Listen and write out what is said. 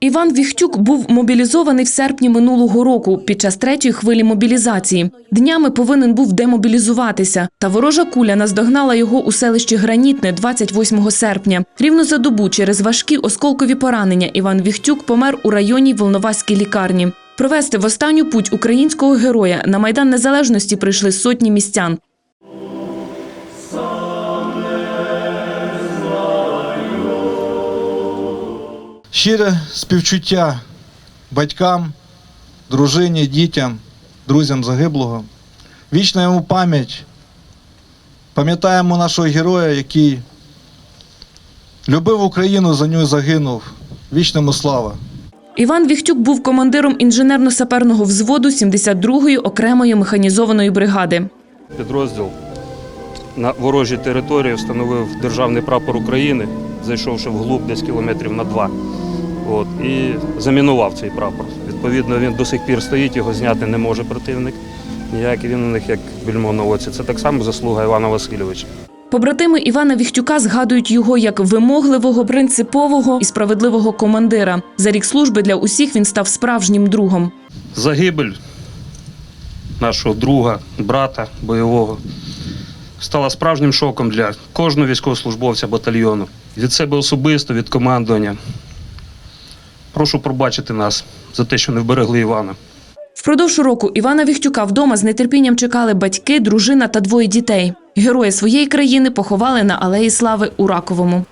Іван Віхтюк був мобілізований в серпні минулого року під час третьої хвилі мобілізації. Днями повинен був демобілізуватися, та ворожа куля наздогнала його у селищі Гранітне 28 серпня. Рівно за добу через важкі осколкові поранення Іван Віхтюк помер у районній Волноваській лікарні. Провести в останню путь українського героя на майдан незалежності прийшли сотні містян. Щире співчуття батькам, дружині, дітям, друзям загиблого. Вічна йому пам'ять. Пам'ятаємо нашого героя, який любив Україну, за нього загинув. Вічному слава! Іван Віхтюк був командиром інженерно-саперного взводу 72-ї окремої механізованої бригади. Підрозділ на ворожій території встановив державний прапор України, зайшовши вглуб десь кілометрів на два. От, і замінував цей прапор. Відповідно, він до сих пір стоїть, його зняти не може противник. Ніякий він у них як більмо на оці. Це так само заслуга Івана Васильовича. Побратими Івана Віхтюка згадують його як вимогливого, принципового і справедливого командира. За рік служби для усіх він став справжнім другом. Загибель нашого друга, брата бойового стала справжнім шоком для кожного військовослужбовця батальйону. Від себе особисто, від командування. Прошу пробачити нас за те, що не вберегли Івана. Впродовж року Івана Віхтюка вдома з нетерпінням чекали батьки, дружина та двоє дітей. Герої своєї країни поховали на алеї слави у Раковому.